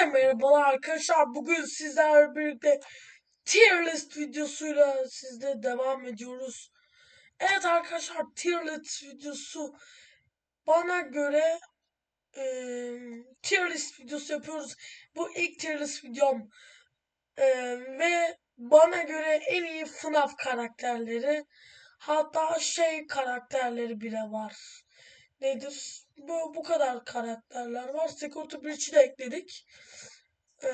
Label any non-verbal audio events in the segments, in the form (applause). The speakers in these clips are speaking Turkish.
Herkese merhabalar arkadaşlar. Bugün sizlerle birlikte tier list videosuyla sizde devam ediyoruz. Evet arkadaşlar tier list videosu bana göre e, tier list videosu yapıyoruz. Bu ilk tier list videom E, ve bana göre en iyi FNAF karakterleri hatta şey karakterleri bile var. Nedir? Bu, bu kadar karakterler var. Security Breach'i de ekledik. Ee,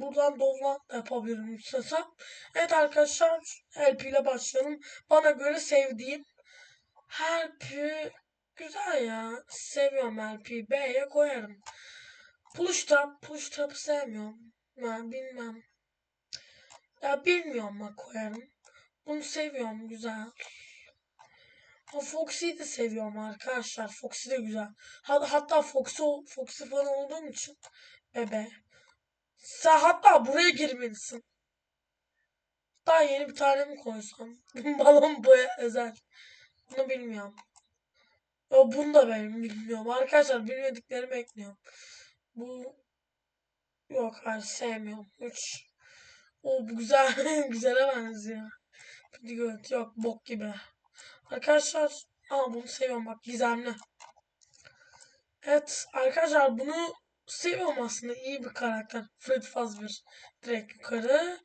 buradan Dovlan yapabilirim istesem. Evet arkadaşlar LP ile başlayalım. Bana göre sevdiğim LP güzel ya. Seviyorum LP. B'ye koyarım. Push Trap. Push Trap'ı sevmiyorum. Ben bilmem. Ya bilmiyorum ama koyarım. Bunu seviyorum. Güzel. O Foxy'yi de seviyorum arkadaşlar. Foxy de güzel. Hatta Foxy, Foxy falan olduğum için bebe. Sen hatta buraya girmelisin. Daha yeni bir tane mi koysam? (laughs) Balon boya özel. Bunu bilmiyorum. Ya bunu da ben bilmiyorum. Arkadaşlar bilmediklerimi ekliyorum. Bu yok hayır sevmiyorum. 3 O bu güzel (laughs) güzele benziyor. Good yok bok gibi. Arkadaşlar aa bunu seviyorum bak gizemli. Evet arkadaşlar bunu seviyorum aslında iyi bir karakter. Fred Fazbear direkt yukarı.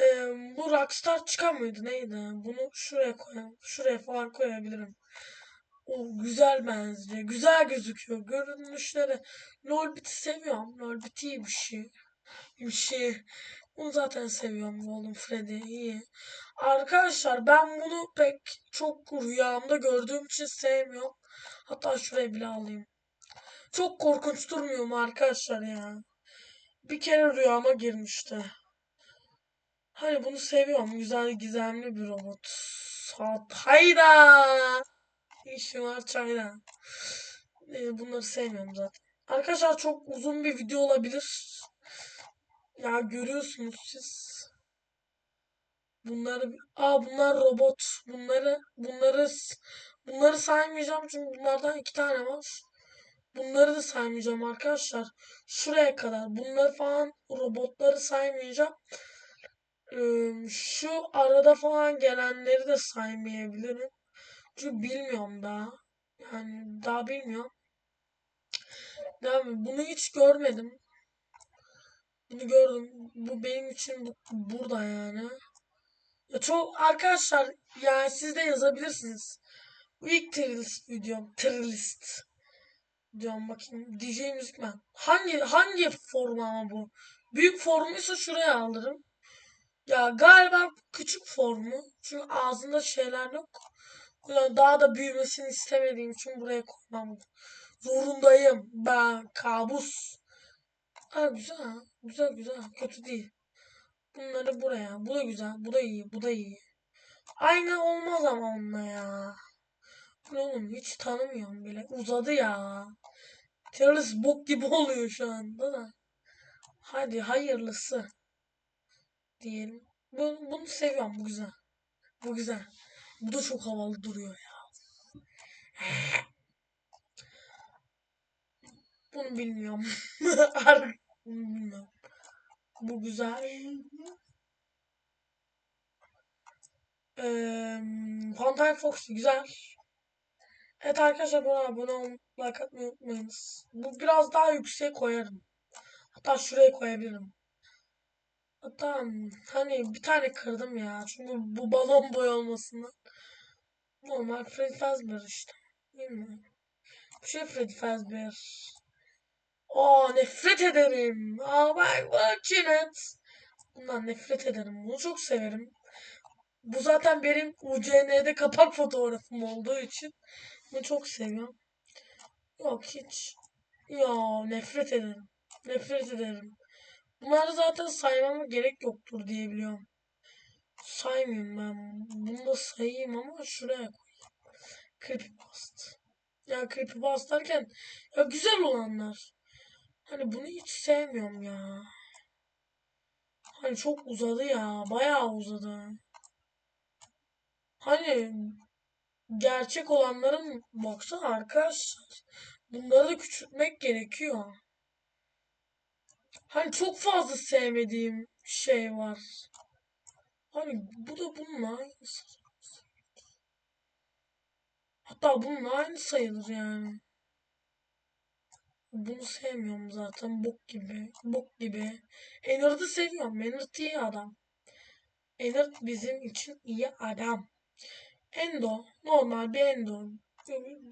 Ee, bu Rockstar çıkan mıydı neydi? Bunu şuraya koyayım. Şuraya falan koyabilirim. O güzel benziyor. Güzel gözüküyor. Görünüşleri. Lolbit'i seviyorum. Lolbit iyi bir şey. Bir şey. Bunu zaten seviyorum oğlum Freddy iyi. Arkadaşlar ben bunu pek çok rüyamda gördüğüm için sevmiyorum. Hatta şuraya bile alayım. Çok korkunç durmuyor mu arkadaşlar ya? Bir kere rüyama girmişti. Hani bunu seviyorum. Güzel gizemli bir robot. Saat. Hayda. İşim var çayda. Ee, bunları sevmiyorum zaten. Arkadaşlar çok uzun bir video olabilir. Ya görüyorsunuz siz. Bunları aa bunlar robot. Bunları bunları bunları saymayacağım çünkü bunlardan iki tane var. Bunları da saymayacağım arkadaşlar. Şuraya kadar. Bunları falan robotları saymayacağım. Şu arada falan gelenleri de saymayabilirim. Çünkü bilmiyorum daha. Yani daha bilmiyorum. Yani bunu hiç görmedim. Bunu gördüm. Bu benim için bu, burada yani. Ya çok arkadaşlar yani siz de yazabilirsiniz. Bu ilk trilist videom. Trilist. Diyorum bakayım. DJ Müzikmen. Hangi hangi form ama bu? Büyük formuysa şuraya alırım. Ya galiba küçük formu. Çünkü ağzında şeyler yok. Daha da büyümesini istemediğim için buraya koymam zorundayım. Ben kabus. Ha güzel. Güzel güzel. Kötü değil. Bunları buraya. Bu da güzel. Bu da iyi. Bu da iyi. Aynı olmaz ama onunla ya. Oğlum hiç tanımıyorum bile. Uzadı ya. Terörist bok gibi (laughs) oluyor şu anda da. Hadi hayırlısı. Diyelim. Bu, bunu seviyorum. Bu güzel. Bu güzel. Bu da çok havalı duruyor ya. Bunu bilmiyorum. (laughs) Bunu bilmiyorum. Bu güzel. Ee, Panther Fox güzel. Evet arkadaşlar bana abone olmayı, like atmayı unutmayınız. Bu biraz daha yüksek koyarım. Hatta şuraya koyabilirim. Hatta hani bir tane kırdım ya. Çünkü bu balon boy olmasından. Normal Freddy Fazbear işte. Mi? Bu şey Freddy Fazbear. Aa nefret ederim. Aa bak bak Cinet. Bundan nefret ederim. Bunu çok severim. Bu zaten benim UCN'de kapak fotoğrafım olduğu için bunu çok seviyorum. Yok hiç. Ya nefret ederim. Nefret ederim. Bunları zaten saymama gerek yoktur diye biliyorum. Saymayayım ben. Bunu da sayayım ama şuraya koyayım. Creepypasta. Ya creepypasta derken ya güzel olanlar. Hani bunu hiç sevmiyorum ya. Hani çok uzadı ya. Bayağı uzadı. Hani gerçek olanların baksana arkadaşlar. Bunları da küçültmek gerekiyor. Hani çok fazla sevmediğim şey var. Hani bu da bununla aynısı. Hatta bununla aynı sayılır yani. Bunu sevmiyorum zaten. Bok gibi. Bok gibi. Enard'ı seviyorum. Enard iyi adam. Enard bizim için iyi adam. Endo. Normal bir Endo.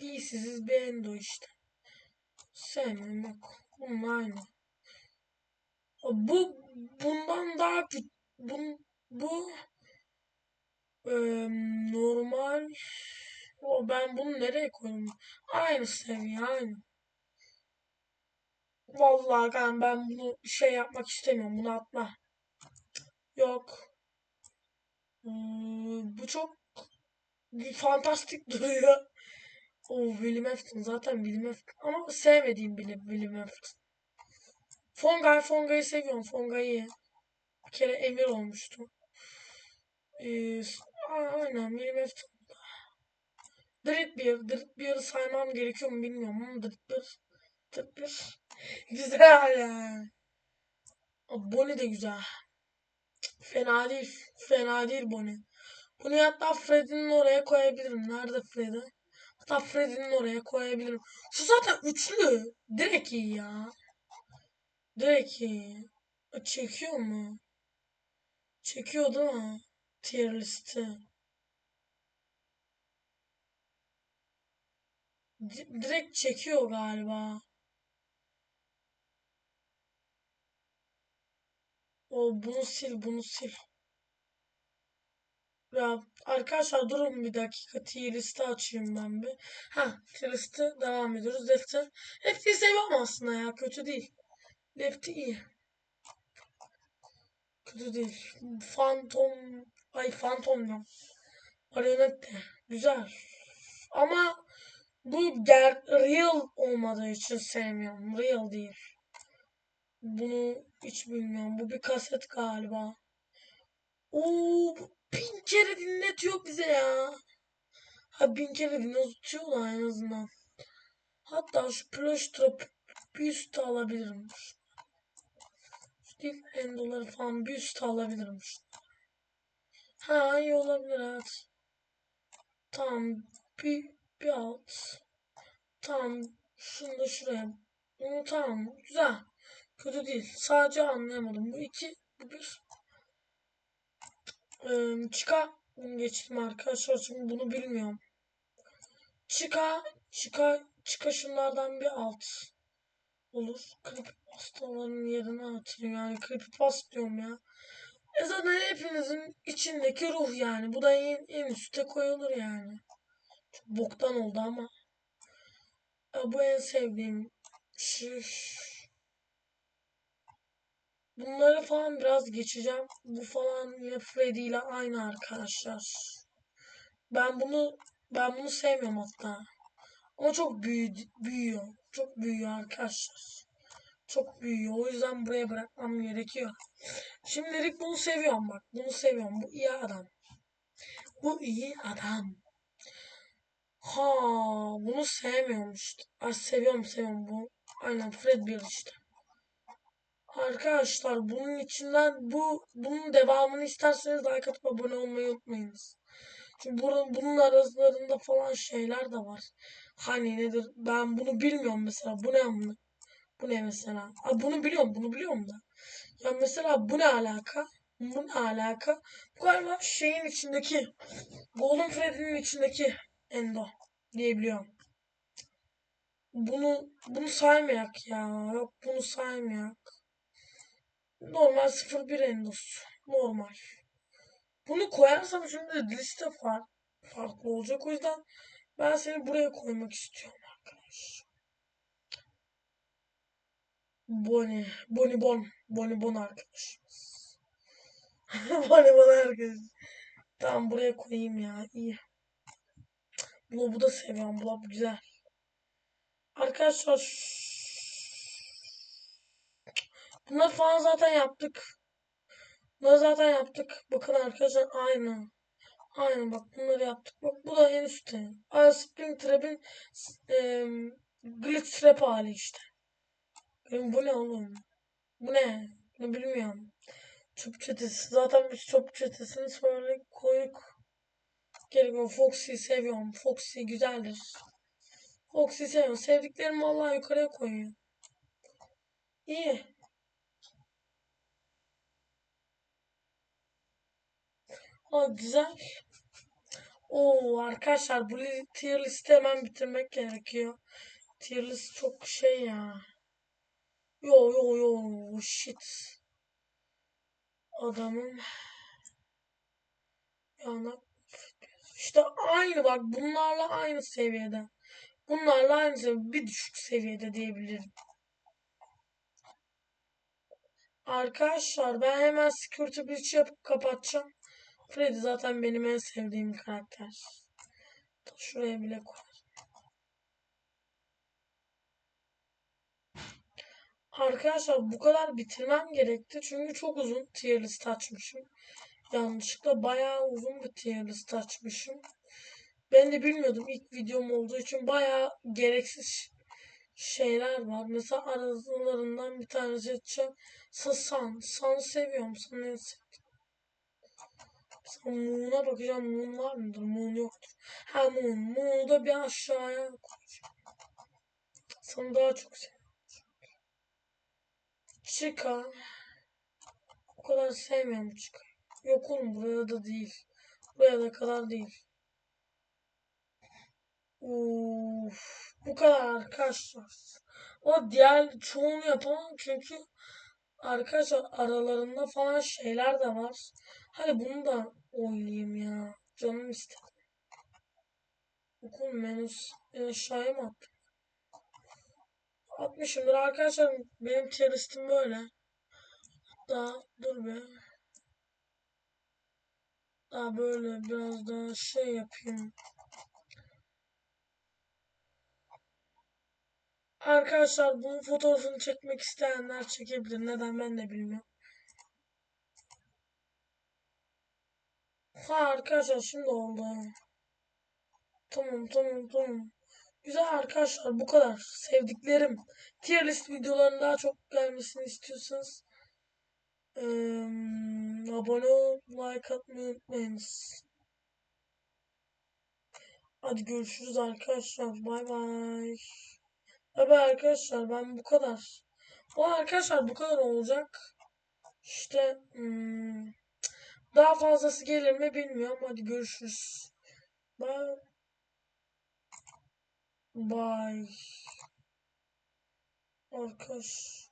Değilsiz bir Endo işte. Sevmiyorum yok. Bunun aynı. Bu bundan daha. Bu, bu e, normal. O ben bunu nereye koyayım? Aynı seviye aynı. Vallahi ben, ben bunu şey yapmak istemiyorum. Bunu atma. Yok. Hmm, bu çok fantastik (laughs) duruyor. O William Afton zaten William Afton. Ama sevmediğim bile William Afton. Fongay, Fongay'ı seviyorum. Fongay'ı bir kere emir olmuştu. Ee, aynen William Afton. Dripbeer, Dripbeer'ı saymam gerekiyor mu bilmiyorum ama Dripbeer, Dripbeer güzel yani. Bonnie de güzel. Fena değil, fena değil Bonnie. Bunu hatta Freddy'nin oraya koyabilirim. Nerede Freddy? Hatta Freddy'nin oraya koyabilirim. Şu zaten üçlü. Direkt iyi ya. Direkt iyi. Çekiyor mu? Çekiyor değil mi? Tier listi. direkt çekiyor galiba. O bunu sil, bunu sil. Ya arkadaşlar durun bir dakika tier listi açayım ben bir. Ha tier listi devam ediyoruz. Defter. Lefty'yi seviyorum aslında ya kötü değil. Lefty iyi. Kötü değil. Phantom ay Phantom yok. Marionette güzel. Ama bu ger real olmadığı için sevmiyorum. Real değil. Bunu hiç bilmiyorum. Bu bir kaset galiba. Oo, bin kere dinletiyor bize ya. Ha bin kere dinletiyor da en azından. Hatta şu plush trap bir üstü alabilirim. Steve endoları falan bir üstü alabilirim. Ha iyi olabilir evet. Tamam bir, bir alt. Tamam şunu da şuraya. Bunu tamam güzel. Kötü değil. Sadece anlayamadım. Bu iki, bu bir. Ee, çıka geçtim arkadaşlar çünkü bunu bilmiyorum. Çıka, çıka, çıka şunlardan bir alt olur. Creepypastaların yerine atayım yani creepypasta diyorum ya. E zaten hepinizin içindeki ruh yani. Bu da en, en üstte koyulur yani. Çok boktan oldu ama. Ya bu en sevdiğim. Şiş. Bunları falan biraz geçeceğim. Bu falan yine Freddy ile aynı arkadaşlar. Ben bunu ben bunu sevmiyorum hatta. Ama çok büyü, büyüyor. Çok büyüyor arkadaşlar. Çok büyüyor. O yüzden buraya bırakmam gerekiyor. Şimdilik bunu seviyorum bak. Bunu seviyorum. Bu iyi adam. Bu iyi adam. Ha, bunu sevmiyorum işte. Ay seviyorum seviyorum bu. Aynen Fred bir işte. Arkadaşlar bunun içinden bu bunun devamını isterseniz like atıp abone olmayı unutmayınız. Çünkü bunun, bunun aralarında falan şeyler de var. Hani nedir? Ben bunu bilmiyorum mesela. Bu ne bu? Bu ne mesela? Aa, bunu biliyorum. Bunu biliyorum da. Ya mesela bu ne alaka? Bu ne alaka? Bu galiba şeyin içindeki Golden Freddy'nin içindeki Endo diyebiliyorum. Bunu bunu saymayak ya. Yok bunu saymayak. Normal 01 Endos. Normal. Bunu koyarsam şimdi liste far farklı olacak. O yüzden ben seni buraya koymak istiyorum arkadaş. Boni. Boni Bon. Boni Bon arkadaşımız. (laughs) Boni Bon arkadaş. Tamam buraya koyayım ya. İyi. Bu, bu da seviyorum. Da güzel. Arkadaşlar Bunlar falan zaten yaptık. Bunları zaten yaptık. Bakın arkadaşlar aynı. Aynı bak bunları yaptık. Bak bu da en üstte. Ay Spring Trap'in e, Glitch Trap hali işte. Benim bu ne oğlum? Bu ne? Ne bilmiyorum. Çöp çetesi. Zaten biz çöp çetesini böyle koyduk. Gerek Foxy'yi seviyorum. Foxy güzeldir. Foxy'yi seviyorum. Sevdiklerim vallahi yukarıya koyuyor. İyi. Ha güzel. Oo arkadaşlar bu tier listi hemen bitirmek gerekiyor. Tier list çok şey ya. Yo yo yo shit. Adamın yana işte aynı bak bunlarla aynı seviyede. Bunlarla aynı seviyede. Bir düşük seviyede diyebilirim. Arkadaşlar ben hemen security breach yapıp kapatacağım. Freddy zaten benim en sevdiğim karakter. Şuraya bile koy. Arkadaşlar bu kadar bitirmem gerekti. Çünkü çok uzun tier list açmışım. Yanlışlıkla bayağı uzun bir tier list açmışım. Ben de bilmiyordum ilk videom olduğu için bayağı gereksiz şeyler var. Mesela aralarından bir tanesi açacağım. San. San seviyorum. San en sevdiğim. Mesela Moon'a bakacağım. Moon var mıdır? Moon yoktur. Ha Moon. Moon'u da bir aşağıya koyacağım. Sanı daha çok seviyorum. Chica. O kadar sevmiyorum Chica. Yok oğlum buraya da değil. Buraya da kadar değil. Uf, bu kadar arkadaşlar. O diğer çoğunu yapamam çünkü arkadaşlar aralarında falan şeyler de var. Hadi bunu da oynayayım ya. Canım istedi. Okul menüs aşağıya mı attım? Atmışımdır arkadaşlar. Benim tier listim böyle. Daha dur be. Daha böyle biraz daha şey yapayım. Arkadaşlar bunun fotoğrafını çekmek isteyenler çekebilir. Neden ben de bilmiyorum. Ha arkadaşlar şimdi oldu. Tamam tamam tamam. Güzel arkadaşlar bu kadar. Sevdiklerim. Tier list videoların daha çok gelmesini istiyorsanız ee, abone ol, like atmayı unutmayınız. Hadi görüşürüz arkadaşlar. Bay bay. Bay arkadaşlar ben bu kadar. O arkadaşlar bu kadar olacak. İşte hmm, daha fazlası gelir mi bilmiyorum. Hadi görüşürüz. Bye. Bye. Arkadaş.